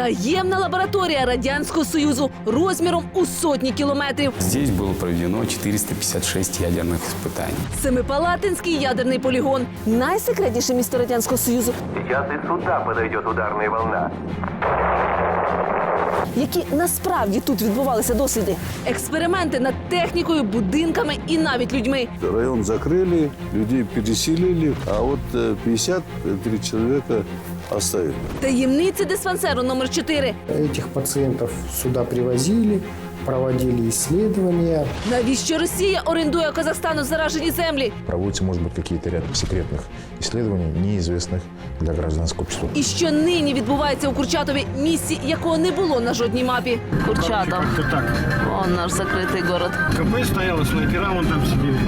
Таємна лабораторія радянського союзу розміром у сотні кілометрів. Здесь было проведено 456 ядерных испытаний. Семипалатинський ядерний полігон найсекретніше місто радянського союзу, Сейчас и сюда подойдет ударная волна. які насправді тут відбувалися досліди. Експерименти над технікою, будинками і навіть людьми. Район закрыли, людей переселили, а вот э, 53 человека оставили. Таємниці диспансеру номер 4 Этих пациентов сюда привозили, проводили исследования. Навіщо Росія орендує у Казахстану заражені землі? проводятся, может быть, какие-то ряд секретных исследований, неизвестных для гражданского общества. І що нині відбувається у Курчатові, місці якого не було на жодній мапі. Курчатов. Он наш закритий город. КП стояло, снайпера вон там сидели.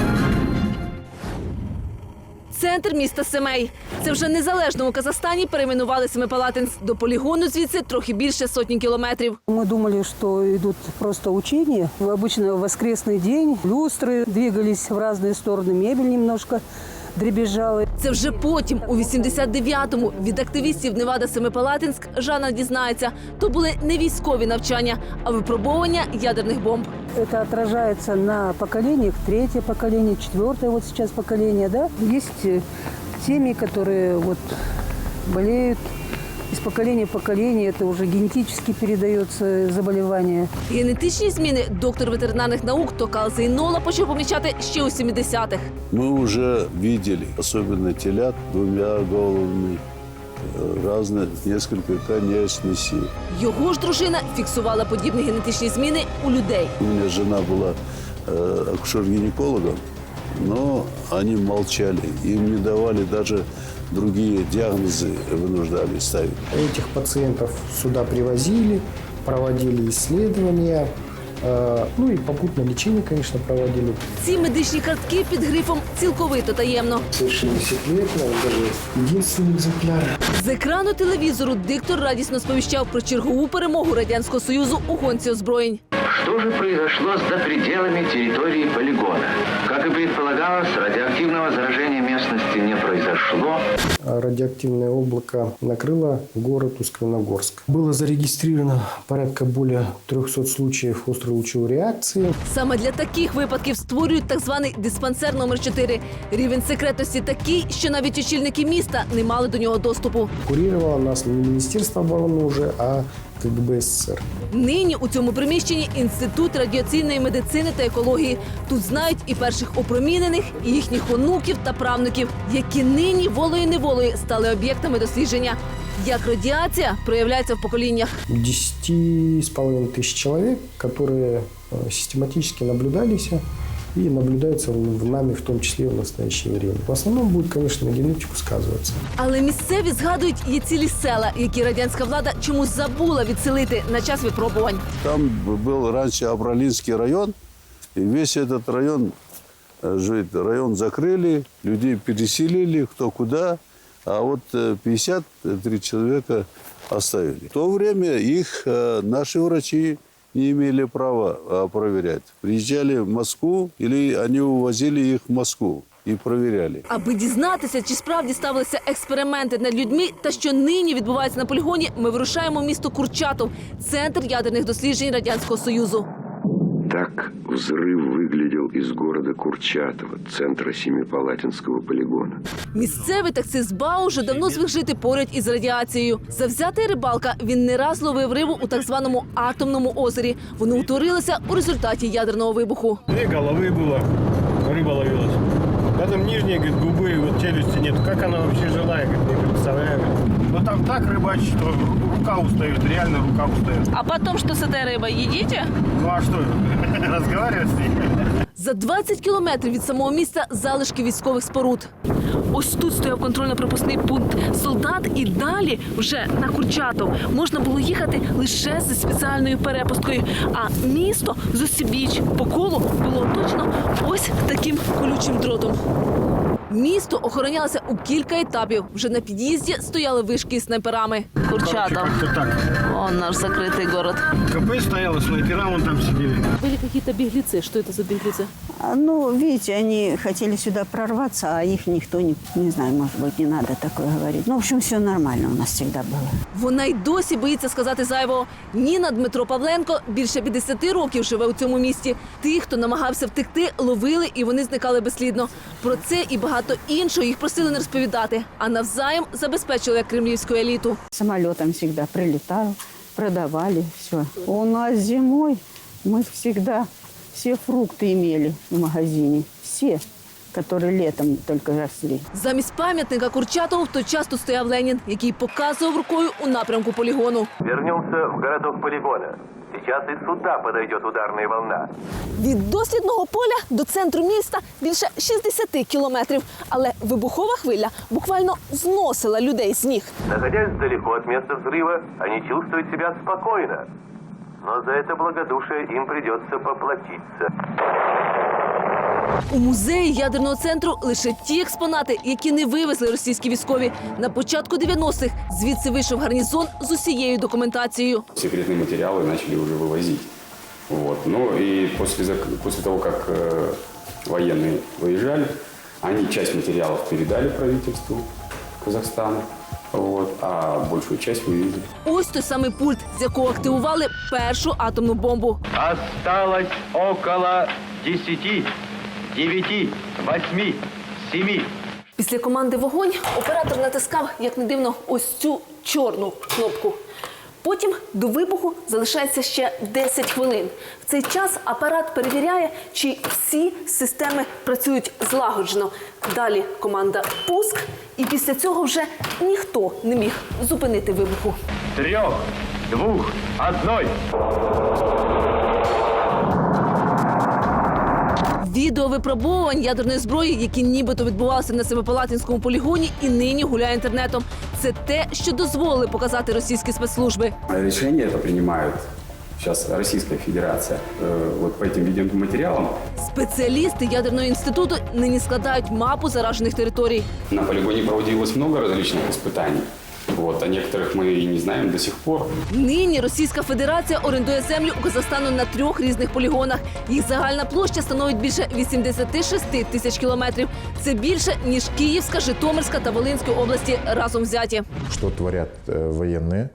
Центр міста Семей. Це вже незалежному Казахстані перейменували Семипалатинськ. До полігону звідси трохи більше сотні кілометрів. Мы думали, что идут просто учения. Обычно в воскресный день люстры двигались в разные стороны, мебель немножко дребезжала. Це вже потім, у 89-му, від активістів Невада Семипалатинськ Жанна дізнається, то були не військові навчання, а випробовування ядерних бомб. Это отражается на поколениях, третье поколение, четвертое вот сейчас поколение, да. Есть э, семьи, которые вот болеют из поколения в поколение, это уже генетически передается заболевание. Генетичні зміни доктор ветеринарних наук Токал Зейнола почав помічати ще у 70-х. Мы уже видели, особенно телят двумя головами, э, разные, несколько конечностей. Його ж дружина фіксувала подібні генетичні зміни у людей. У меня жена была э, акушер-гинекологом, но они молчали, им не давали даже другие диагнозы, вынуждали ставить. Этих пациентов сюда привозили, проводили исследования. э, Ну и попутно лечение, конечно, проводили. Ці медичні картки під грифом цілковито таємно. Совершенно секретно, он даже единственный экземпляр. З екрану телевізору диктор радісно сповіщав про чергову перемогу радянського союзу у гонці озброєнь. Что же произошло за пределами территории полигона? Как и предполагалось, радиоактивного заражения местности не произошло. А Радиоактивное облако накрыло город Усть-Каменогорск. Было зарегистрировано порядка более 300 случаев острой лучевой реакции. Саме для таких випадків створюють так званий диспансер номер 4 Рівень секретності такий, що навіть очільники міста не мали до нього доступу. Курировало нас не Министерство обороны уже, а КГБ СССР. Нині у цьому приміщенні інститут радіаційної медицини та екології. Тут знають і перших опромінених, і їхніх онуків та правнуків, які нині волею неволею стали об'єктами дослідження. Як радіація проявляється в поколіннях. 10,5 тысяч человек, которые э, систематически наблюдались и наблюдаются в нами в том числе в настоящее время. В основном будет, конечно, на генетику сказываться. Але місцеві згадують є цілі села, які радянська влада чомусь забула відселити на час випробувань. Там был раньше Абралинский район, и весь этот район, э, жить, район закрыли, людей переселили кто куда, а вот э, 53 человека оставили. В то время их э, наши врачи не имели права проверять. Приезжали в Москву или они увозили их в Москву І провіряли. Аби дізнатися, чи справді ставилися експерименти над людьми, та що нині відбувається на полігоні, ми вирушаємо в місто Курчатов, центр ядерних досліджень радянського союзу. Так взрыв выглядел из города Курчатова, центра Семипалатинского полигона. Місцевий таксист Бау вже давно звик жити поряд із радіацією. Завзятий рибалка він не раз ловив рибу у так званому атомному озері. Воно утворилося у результаті ядерного вибуху. Две головы было, рыба ловилась. Потом нижней, говорит, губы, вот челюсти нет. Как она вообще жила, я говорит, не представляю. Но там так рыбачит, что рука устает, реально рука устает. А потім, що з цією рибою їдите? Ну а что, разговаривать с ней? За 20 кілометрів від самого міста залишки військових споруд. Ось тут стояв контрольно-пропускний пункт солдат, і далі вже на Курчатов можна було їхати лише зі спеціальною перепусткою. А місто з усібіч по колу було оточено ось таким колючим дротом. Місто охоронялося у кілька етапів. Вже на під'їзді стояли вишки з снайперами. Курчатов, Как-то так. он наш закритий город. КП стояло, снайпера вон там сидели. Были какие-то беглецы. Что это за беглецы? А, Ну, видите, они хотели сюда прорваться, а их никто не, не знаю, может быть, не надо такое говорить. Ну, в общем, все нормально у нас всегда было. Вона й досі боїться сказати зайвого. Ніна Дмитро Павленко більше 50 років живе у цьому місті. Тих, хто намагався втекти, ловили і вони зникали безслідно. Про це і багато іншого їх просили не розповідати, а навзаєм забезпечили як кремлівську еліту. Самолетом всегда прилетал, продавали все. У нас зимой мы всегда все фрукты имели в магазине. Все, которые летом только росли. Замість пам'ятника Курчатову в той час тут стояв Ленін, який показував рукою у напрямку полігону. Вернемся в городок полигона. Сейчас и сюда подойдет ударная волна. Від дослідного поля до центру міста більше 60 кілометрів. Але вибухова хвиля буквально зносила людей з ніг. Находясь далеко от места взрыва, они чувствуют себя спокойно. Но за это благодушие им придется поплатиться. У музеї ядерного центру лише ті експонати, які не вивезли російські військові. На початку 90-х звідси вийшов гарнізон з усією документацією. Секретные материалы начали уже вывозить. Вот. Ну и после, зак- после того, как э, военные выезжали, они часть материалов передали правительству Казахстана, вот, а большую часть вывезли. Ось той самий пульт, з якого активували першу атомну бомбу. Осталось около 10, 9, 8, 7. Після команди вогонь оператор натискав, як не дивно, ось цю чорну кнопку. Потім до вибуху залишається ще 10 хвилин. В цей час апарат перевіряє, чи всі системи працюють злагоджено. Далі команда пуск, і після цього вже ніхто не міг зупинити вибуху. Трех, двух, одной. Відео випробовувань ядерної зброї, які нібито відбувалися на Семипалатинському полігоні, і нині гуляє інтернетом. Це те, що дозволили показати російські спецслужби. Решение это принимает сейчас Российская Федерация э, вот по этим видеоматериалам. Спеціалісти ядерного інституту нині складають мапу заражених територій. На полигоне проводилось много различных испытаний. Вот, о некоторых мы и не знаем до сих пор. Нині Російська Федерація орендує землю у Казахстану на трьох різних полігонах. Їх загальна площа становить більше 86 тисяч кілометрів. Це більше ніж Київська, Житомирська та Волинська області разом взяті. Что творят э, военные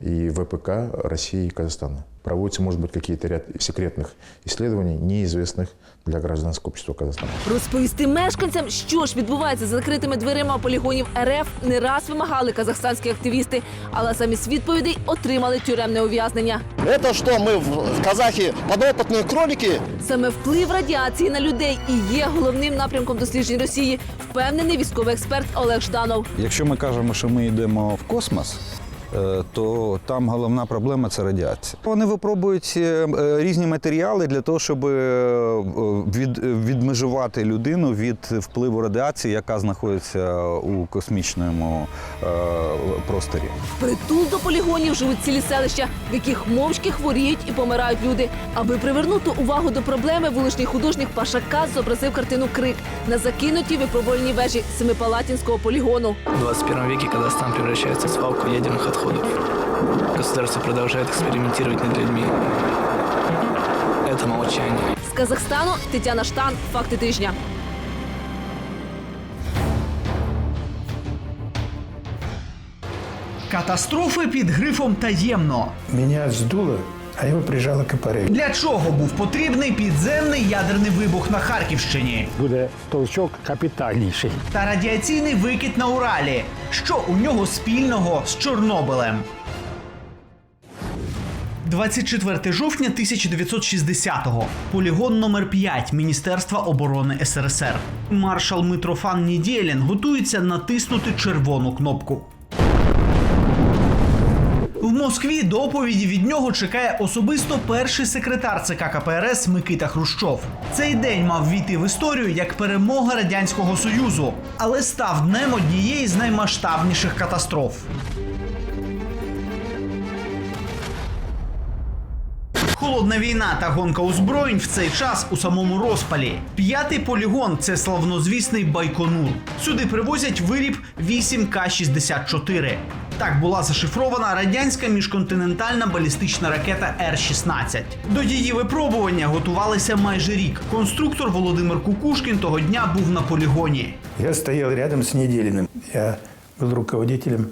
и ВПК России и Казахстана. Проводятся, может быть, какие-то ряд секретных исследований, неизвестных для гражданского общества Казахстана. Розповісти мешканцям, що ж відбувається за закритими дверима полігонів РФ, не раз вимагали казахстанські активісти, але замість відповідей отримали тюремне ув'язнення. Это что, мы в казахи подопытные кролики? Саме вплив радіації на людей і є головним напрямком досліджень Росії, впевнений військовий експерт Олег Жданов. Якщо ми кажемо, що ми йдемо в космос, е, то там головна проблема це радіація. Вони випробують е, е, різні матеріали для того, щоб е, від, відмежувати людину від впливу радіації, яка знаходиться у космічному е, просторі. Притул до полігонів живуть цілі селища, в яких мовчки хворіють і помирають люди. Аби привернути увагу до проблеми, вуличний художник Пашака зобразив картину Крик на закинутій випробувальній вежі Семипалатінського полігону. В 21 веке Казахстан превращается в свалку ядерных отходов. Государство продолжает экспериментировать над людьми. Это молчание. З Казахстану Тетяна Штан. Факти тижня. Катастрофи під грифом таємно. Меня сдуло, а его прижало к. Для чого був потрібний підземний ядерний вибух на Харківщині Буде толчок капітальніший. та радіаційний викид на Уралі? Що у нього спільного з Чорнобилем? 24 жовтня 1960-го. Полігон номер 5 Міністерства оборони СРСР. Маршал Митрофан Нідєлін готується натиснути червону кнопку. Москві доповіді від нього чекає особисто перший секретар ЦК КПРС Микита Хрущов. Цей день мав війти в історію як перемога радянського союзу, але став днем однієї з наймасштабніших катастроф. Холодна війна та гонка озброєнь в цей час у самому розпалі. П'ятий полігон це славнозвісний Байконур. Сюди привозять виріб 8К-64. Так була зашифрована радянська міжконтинентальна балістична ракета Р-16. До її випробування готувалися майже рік. Конструктор Володимир Кукушкін того дня був на полігоні. Я стоял рядом с Неделиным. Я был руководителем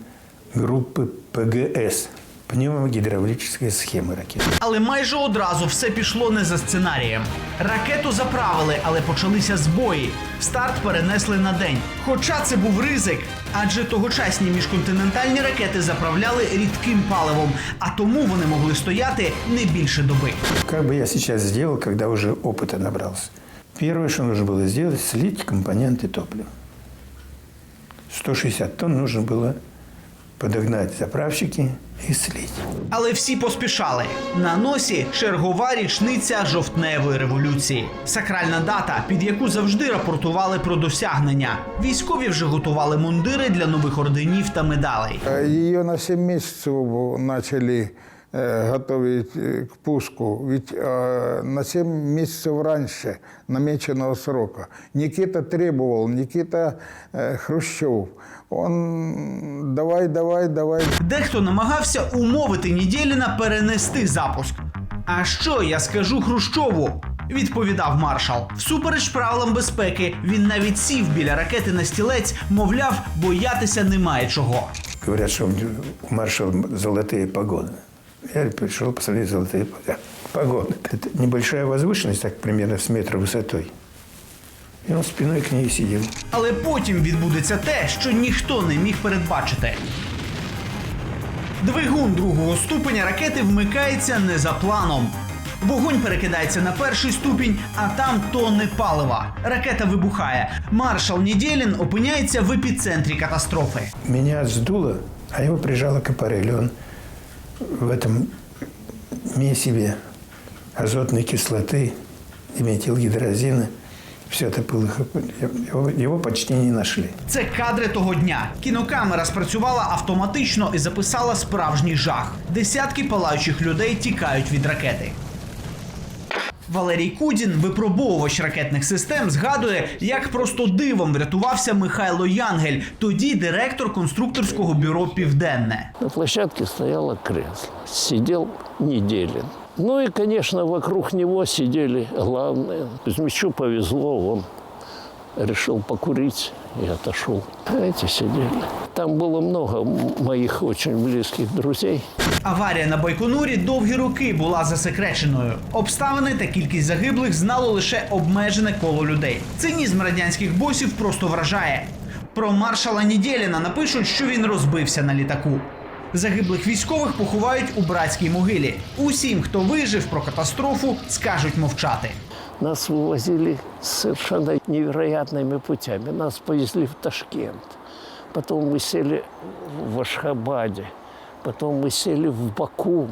группы ПГС. Пневмогидравлическая схема ракеты. Але майже одразу все пішло не за сценарієм. Ракету заправили, але почалися збої. Старт перенесли на день. Хоча це був ризик, адже тогочасні міжконтинентальні ракети заправляли рідким паливом, а тому вони могли стояти не більше доби. Как бы я сейчас сделал, когда уже опыта набрался? Первое, что нужно было сделать, слить компоненты топлива. 160 тонн нужно было подогнать заправщики и слить. Але всі поспішали. На носі чергова річниця жовтневої революції. Сакральна дата, під яку завжди рапортували про досягнення. Військові вже готували мундири для нових орденів та медалей. Ее на 7 месяцев начали э, готовить э, к пуску. Ведь э, на 7 месяцев раньше намеченного срока Никита требовал, Никита э, Хрущев, он давай, давай, давай. Дехто намагався умовити Нідєліна перенести запуск. А що я скажу Хрущову? Відповідав маршал. Всупереч правилам безпеки, він навіть сів біля ракети на стілець, мовляв, боятися немає чого. Говорят, что у маршала золотые погоны. Я пришел посмотреть золотые погоны. Это небольшая возвышенность, так примерно с метра высотой. И он спиной к ней сидел. Але потім відбудеться те, що ніхто не міг передбачити. Двигун другого ступеня ракети вмикається не за планом. Вогонь перекидається на перший ступінь, а там тонни палива. Ракета вибухає. Маршал Нідєлін опиняється в епіцентрі катастрофи. Меня сдуло, а его прижало к аппарелю. Он в этом месиве азотной кислоты и метилгидрозина. Все это было, его, его почти не нашли. Це кадри того дня. Кінокамера спрацювала автоматично і записала справжній жах. Десятки палаючих людей тікають від ракети. Валерій Кудін, випробовувач ракетних систем, згадує, як просто дивом врятувався Михайло Янгель, тоді директор конструкторського бюро Південне. На площадке стояло кресло. Сидел Неделин. Ну и, конечно, вокруг него сидели главные. Кузьмичу повезло, он решил покурить и отошел. А эти сидели. Там было много м- моих очень близких друзей. Аварія на Байконурі довгі роки була засекреченою. Обставини та кількість загиблих знало лише обмежене коло людей. Цинізм радянських босів просто вражає. Про маршала Нідєліна напишуть, що він розбився на літаку. Загиблих військових поховають у братській могилі. Усім, хто вижив про катастрофу, скажуть мовчати. Нас вывозили совершенно невероятными путями. Нас повезли в Ташкент. Потом мы сели в Ашхабаде. Потом мы сели в Баку.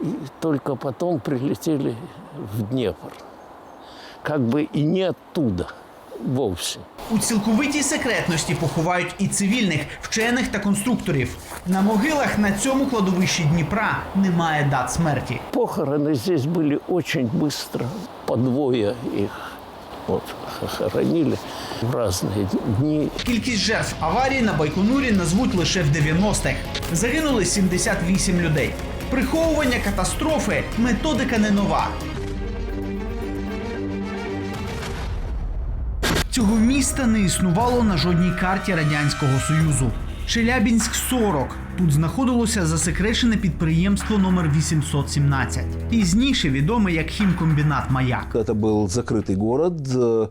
И только потом прилетели в Днепр. Как бы и не оттуда вовсе. У цілковитій секретності поховають і цивільних, вчених та конструкторів. На могилах на цьому кладовищі Дніпра немає дат смерті. Похороны здесь были очень быстро. По двое их вот, хоронили в разные дни. Кількість жертв аварії на Байконурі назвуть лише в 90-х. Загинули 78 людей. Приховування катастрофи методика не нова. Цього міста не існувало на жодній карті Радянського Союзу. Челябінськ 40. Тут знаходилося засекречене підприємство номер 817. Пізніше відоме як хімкомбінат Маяк. Это был закрытый город, э,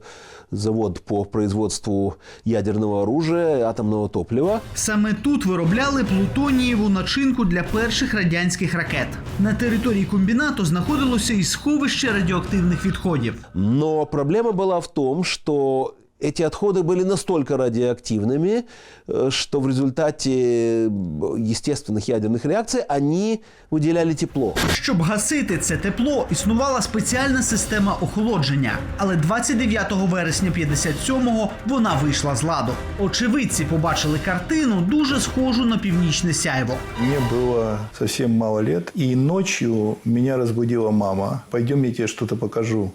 завод по производству ядерного оружия, атомного топлива. Саме тут виробляли плутонієву начинку для перших радянських ракет. На території комбінату знаходилося і сховище радіоактивних відходів. Но проблема была в том, что Эти отходы были настолько радиоактивными, э, что в результате э, естественных ядерных реакций они выделяли тепло. Щоб гасити це тепло, існувала спеціальна система охолодження. Але 29 вересня 57-го вона вийшла з ладу. Очевидці побачили картину дуже схожу на північне сяйво. Мне было совсем мало лет, и ночью меня разбудила мама. Пойдем, я тебе что-то покажу.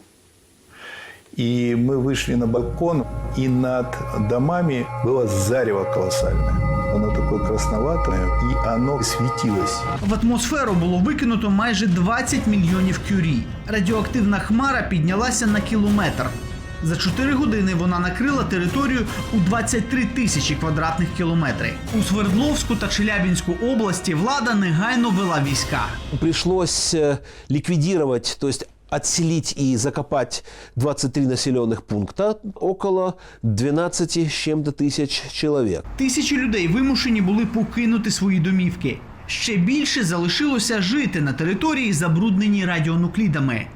И мы вышли на балкон, и над домами было зарево колоссальное. Оно такое красноватое, и оно светилось. В атмосферу було викинуто майже 20 мільйонів кюрі. Радіоактивна хмара піднялася на кілометр. За 4 години вона накрила територію у 23 тисячі квадратних кілометрів. У Свердловську та Челябінську області влада негайно вела війська. Пришлось э, ликвидировать, то есть отселить и закопать 23 населенных пункта, около 12 с чем-то тысяч человек. Тисячі людей вимушені були покинути свої домівки. Ще більше залишилося жити на території, забрудненій радіонуклідами.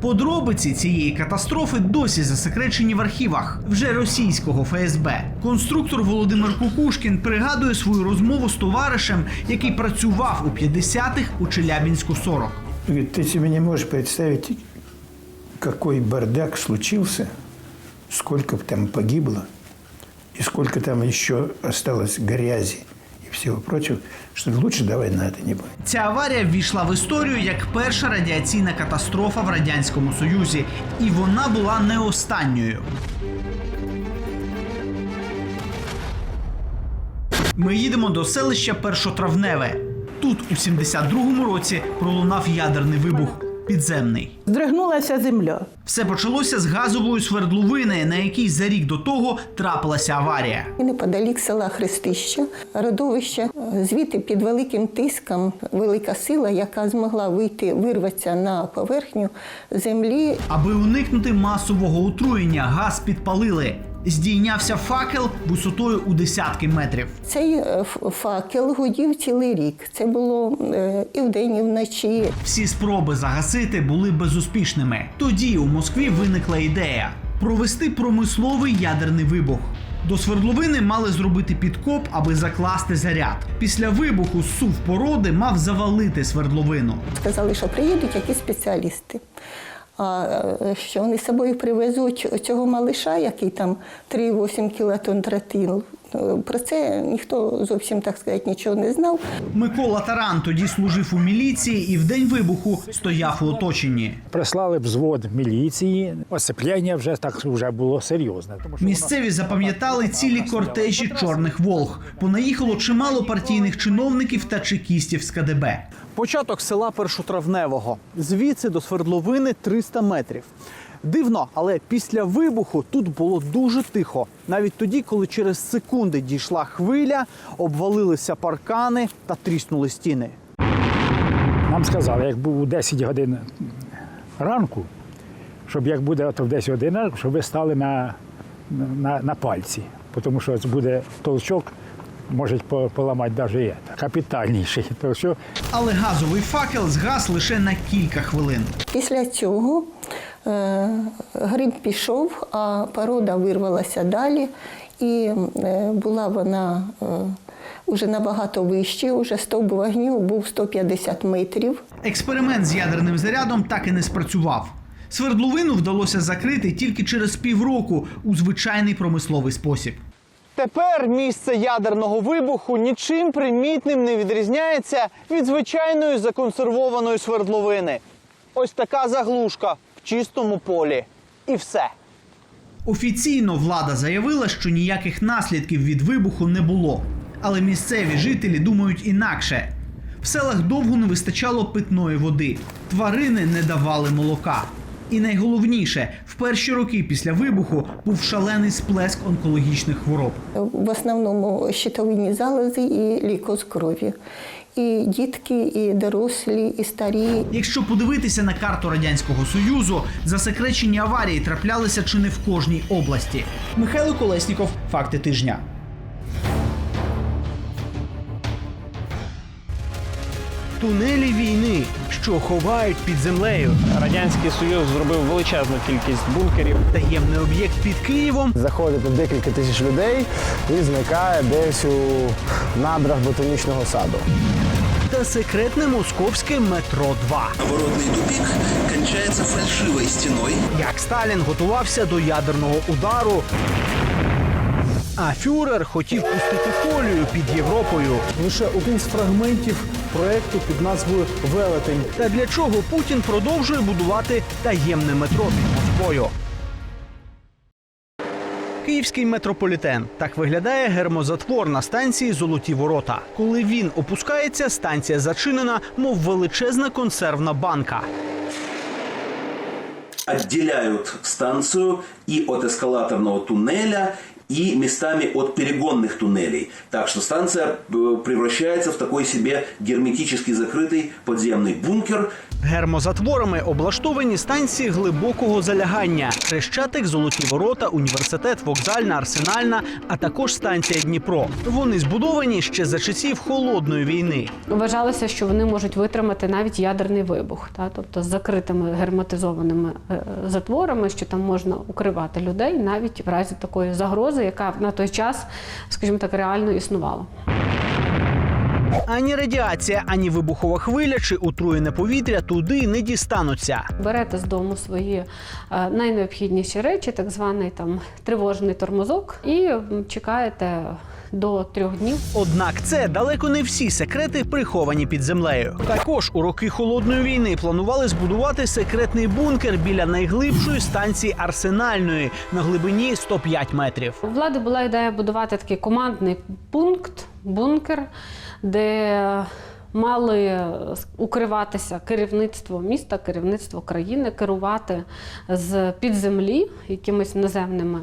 Подробиці цієї катастрофи досі засекречені в архівах вже російського ФСБ. Конструктор Володимир Кукушкін пригадує свою розмову з товаришем, який працював у 50-х у Челябінську 40. Говорит, ты себе не можешь представить, какой бардак случился, сколько там погибло, и сколько там еще осталось грязи и всего прочего, что лучше давай на это не будем. Ця аварія ввійшла в історію як перша радіаційна катастрофа в радянському союзі, і вона була не останньою. Ми їдемо до селища Першотравневе. Тут у 72-му році пролунав ядерний вибух підземний. Здригнулася земля. Все почалося з газової свердловини, на якій за рік до того трапилася аварія. І Неподалік села Хрестище, родовище, звідти під великим тиском велика сила, яка змогла вийти, вирватися на поверхню землі. Аби уникнути масового отруєння, газ підпалили. Здійнявся факел висотою у десятки метрів. Цей е, факел гудів цілий рік. Це було е, і вдень, і вночі. Всі спроби загасити були безуспішними. Тоді у Москві виникла ідея провести промисловий ядерний вибух. До свердловини мали зробити підкоп, аби закласти заряд. Після вибуху сув породи мав завалити свердловину. Сказали, що приїдуть якісь спеціалісти. А е, що вони з собою привезуть цього малиша, який там 3,8 кілотон тротил. Про це ніхто зовсім так сказати нічого не знав. Микола Таран тоді служив у міліції і в день вибуху стояв у оточенні. Прислали взвод міліції. Осепляння вже так вже було серйозне. Тому що Місцеві запам'ятали цілі кортежі чорних волг. Понаїхало чимало партійних чиновників та чекістів з КДБ. Початок села Першотравневого. Звідси до свердловини 300 метрів. Дивно, але після вибуху тут було дуже тихо. Навіть тоді, коли через секунди дійшла хвиля, обвалилися паркани та тріснули стіни. нам сказали, як був у 10 годин ранку, щоб як буде в 10 годин, ранку, щоб ви стали на, на, на пальці. Тому що буде толчок, може поламати навіть капітальніший толчок. Але газовий факел згас лише на кілька хвилин. Після цього гриб пішов, а порода вирвалася далі, і е, була вона е, вже набагато вище, уже стовп вогню був 150 метрів. Експеримент з ядерним зарядом так і не спрацював. Свердловину вдалося закрити тільки через півроку у звичайний промисловий спосіб. Тепер місце ядерного вибуху нічим примітним не відрізняється від звичайної законсервованої свердловини. Ось така заглушка чистому полі. І все. Офіційно влада заявила, що ніяких наслідків від вибуху не було. Але місцеві жителі думають інакше. В селах довго не вистачало питної води, тварини не давали молока. І найголовніше, в перші роки після вибуху був шалений сплеск онкологічних хвороб. В основному щитовидні залози і лікоз крові. І дітки, і дорослі, і старі. Якщо подивитися на карту радянського союзу, засекречені аварії траплялися чи не в кожній області. Михайло Колесніков, факти тижня. Тунелі війни, що ховають під землею. Радянський Союз зробив величезну кількість бункерів. Таємний об'єкт під Києвом Заходить декілька тисяч людей і зникає десь у надрах ботанічного саду. та секретне московське метро 2 Оборотный тупик кончается фальшивой стеной. Як Сталін готувався до ядерного удару. А фюрер хотів пустити колію під Європою. Лише один з фрагментів проекту під назвою Велетень. Та для чого Путін продовжує будувати таємне метро під Москвою? Київський метрополітен так виглядає гермозатвор на станції Золоті ворота. Коли він опускається, станція зачинена, мов величезна консервна банка. Отделяют станцию и от эскалаторного туннеля, и местами от перегонных туннелей. Так что станция э, превращается в такой себе герметически закрытый подземный бункер, Гермозатворами облаштовані станції глибокого залягання: Хрещатик, Золоті ворота, університет, вокзальна, арсенальна, а також станція Дніпро. Вони збудовані ще за часів холодної війни. Вважалося, що вони можуть витримати навіть ядерний вибух, та тобто з закритими герметизованими е, затворами, що там можна укривати людей навіть в разі такої загрози, яка на той час, скажімо так, реально існувала. Ані радіація, ані вибухова хвиля чи отруєне повітря туди не дістануться. Берете з дому свої е, найнеобхідніші речі, так званий там тривожний тормозок, і чекаєте до трьох днів. Однак це далеко не всі секрети приховані під землею. Також у роки холодної війни планували збудувати секретний бункер біля найглибшої станції арсенальної на глибині 105 метрів. У влади була ідея будувати такий командний пункт, бункер, де мали укриватися керівництво міста, керівництво країни, керувати з під землі якимись наземними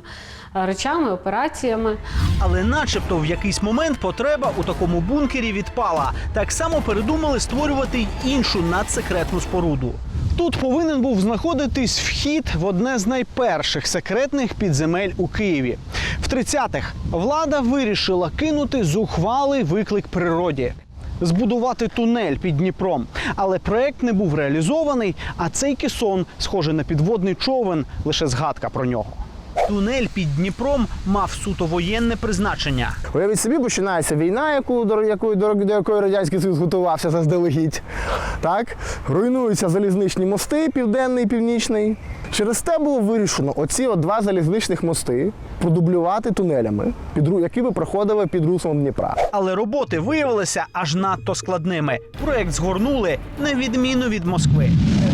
речами, операціями. Але, начебто, в якийсь момент потреба у такому бункері відпала. Так само передумали створювати іншу надсекретну споруду. Тут повинен був знаходитись вхід в одне з найперших секретних підземель у Києві. В 30-х влада вирішила кинути зухвалий виклик природі. Збудувати тунель під Дніпром, але проект не був реалізований. А цей кесон, схожий на підводний човен, лише згадка про нього. Тунель під Дніпром мав суто воєнне призначення. Уявіть собі, починається війна, яку, до, яку, до, до якої Радянський Союз готувався заздалегідь. Так? Руйнуються залізничні мости, південний і північний. Через те було вирішено оці от два залізничних мости продублювати тунелями, під, які би проходили під руслом Дніпра. Але роботи виявилися аж надто складними. Проект згорнули на відміну від Москви.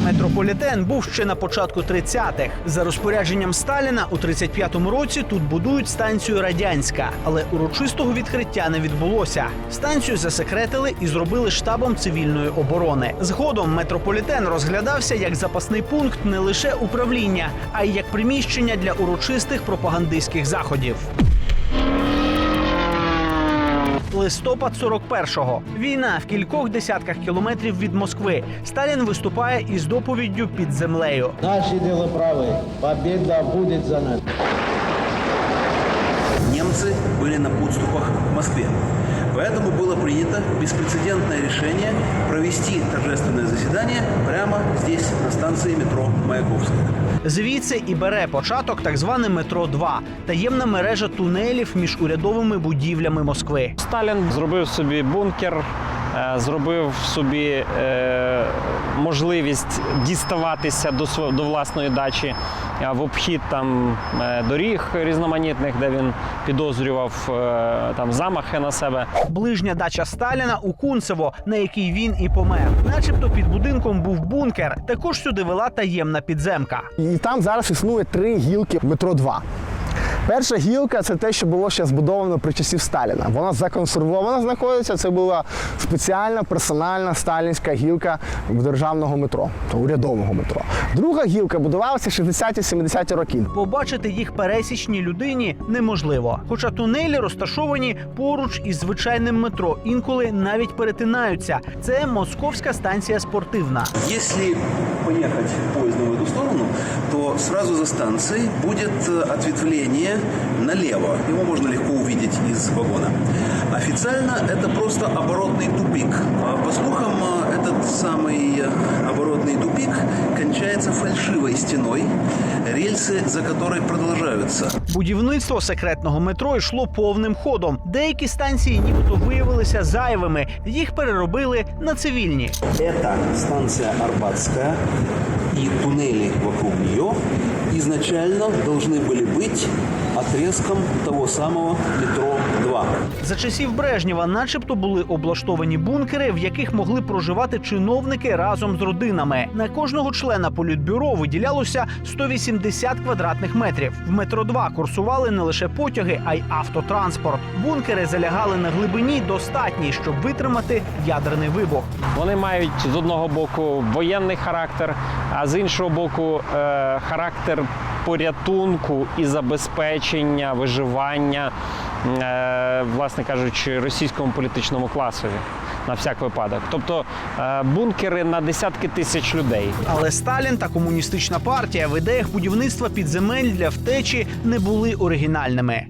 Метрополітен був ще на початку 30-х. За розпорядженням Сталіна у 35-му році тут будують станцію Радянська, але урочистого відкриття не відбулося. Станцію засекретили і зробили штабом цивільної оборони. Згодом метрополітен розглядався як запасний пункт не лише управління, а й як приміщення для урочистих пропагандистських заходів Листопад 41-го. Війна в кількох десятках кілометрів від Москви. Сталін виступає із доповіддю під землею. Наши дела правы. Победа будет за нами. немцы были на подступах к Москве. Поэтому было принято беспрецедентное решение провести торжественное заседание прямо здесь, на станции метро Маяковская. Звідси і бере початок так зване метро 2 таємна мережа тунелів між урядовими будівлями Москви. Сталін зробив собі бункер, зробив собі е, можливість діставатися до до власної дачі е, в обхід там е, доріг різноманітних, де він підозрював е, там замахи на себе. Ближня дача Сталіна у Кунцево, на якій він і помер. Начебто під будинком був бункер. Також сюди вела таємна підземка. І там зараз існує три гілки метро 2. Перша гілка це те, що було ще збудовано при часів Сталіна. Вона законсервована знаходиться. Це була спеціальна персональна сталінська гілка державного метро, урядового метро. Друга гілка будувалася 60-70-ті роки. Побачити їх пересічній людині неможливо. Хоча тунелі розташовані поруч із звичайним метро, інколи навіть перетинаються. Це московська станція спортивна. Поездом в эту сторону, то сразу за станцией будет э, ответвление налево. Его можно легко увидеть из вагона. Официально это просто оборотный тупик. А По слухам, э, этот самый э, оборотный тупик кончается фальшивой стеной, рельсы за которой продолжаются. Будівництво секретного метро йшло повним ходом. Деякі станції нібито виявилися зайвими. Їх переробили на цивільні. Это станция Арбатская и туннели вокруг нее изначально должны были быть отрезком того самого метро 2. За часів Брежнєва, начебто, були облаштовані бункери, в яких могли проживати чиновники разом з родинами. На кожного члена політбюро виділялося 180 квадратних метрів. В метро 2 курсували не лише потяги, а й автотранспорт. Бункери залягали на глибині достатній, щоб витримати ядерний вибух. Вони мають з одного боку воєнний характер, а з іншого боку е, характер порятунку і забезпечення виживання, власне кажучи, російському політичному класові на всяк випадок. Тобто е, бункери на десятки тисяч людей. Але Сталін та комуністична партія в ідеях будівництва підземель для втечі не були оригінальними.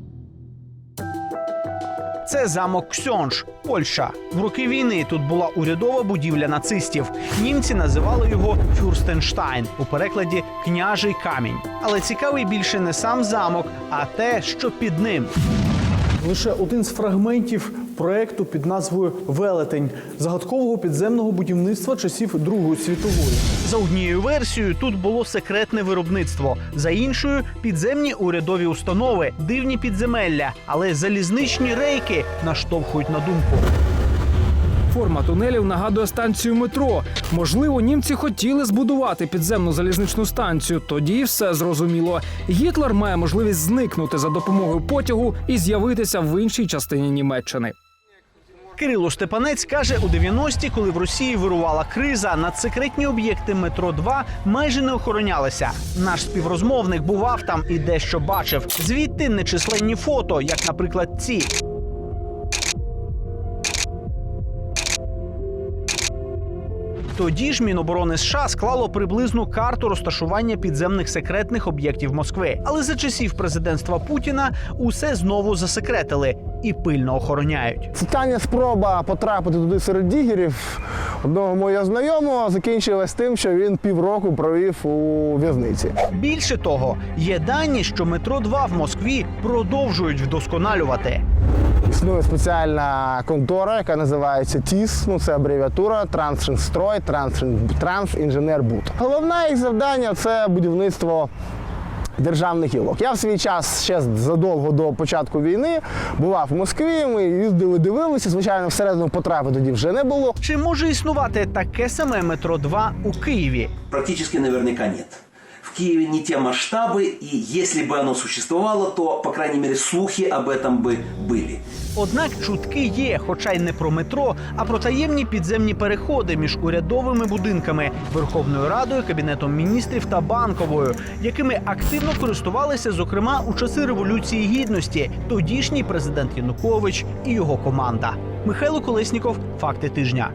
Це замок Ксьонж, Польща. В роки війни тут була урядова будівля нацистів. Німці називали його Фюрстенштайн у перекладі княжий камінь. Але цікавий більше не сам замок, а те, що під ним. Лише один з фрагментів проекту під назвою Велетень загадкового підземного будівництва часів Другої світової. За однією версією, тут було секретне виробництво, за іншою підземні урядові установи, дивні підземелля, але залізничні рейки наштовхують на думку. Форма тунелів нагадує станцію метро. Можливо, німці хотіли збудувати підземну залізничну станцію. Тоді все зрозуміло. Гітлер має можливість зникнути за допомогою потягу і з'явитися в іншій частині Німеччини. Кирило Степанець каже, у 90-ті, коли в Росії вирувала криза, надсекретні об'єкти метро 2 майже не охоронялися. Наш співрозмовник бував там і дещо бачив. Звідти нечисленні фото, як, наприклад, ці. Тоді ж Міноборони США склало приблизну карту розташування підземних секретних об'єктів Москви. Але за часів президентства Путіна усе знову засекретили і пильно охороняють. Остання спроба потрапити туди серед дігерів одного моєго знайомого закінчилась тим, що він півроку провів у в'язниці. Більше того, є дані, що метро 2 в Москві продовжують вдосконалювати. Існує спеціальна контора, яка називається ТІС. Ну це абревіатура Трансінстрой, Трансінженербуд. Головне їх завдання це будівництво. Державних гілок. Я в свій час ще задовго до початку війни бував в Москві. Ми їздили, дивилися. Звичайно, всередину потрапи тоді вже не було. Чи може існувати таке саме метро 2 у Києві? Практически наверняка нет. В Киеве не те масштабы, и если бы оно существовало, то, по крайней мере, слухи об этом бы были. Однак чутки є, хоча й не про метро, а про таємні підземні переходи між урядовими будинками, Верховною Радою, Кабінетом міністрів та банковою, якими активно користувалися, зокрема у часи революції гідності, тодішній президент Янукович і його команда. Михайло Колесніков, факти тижня.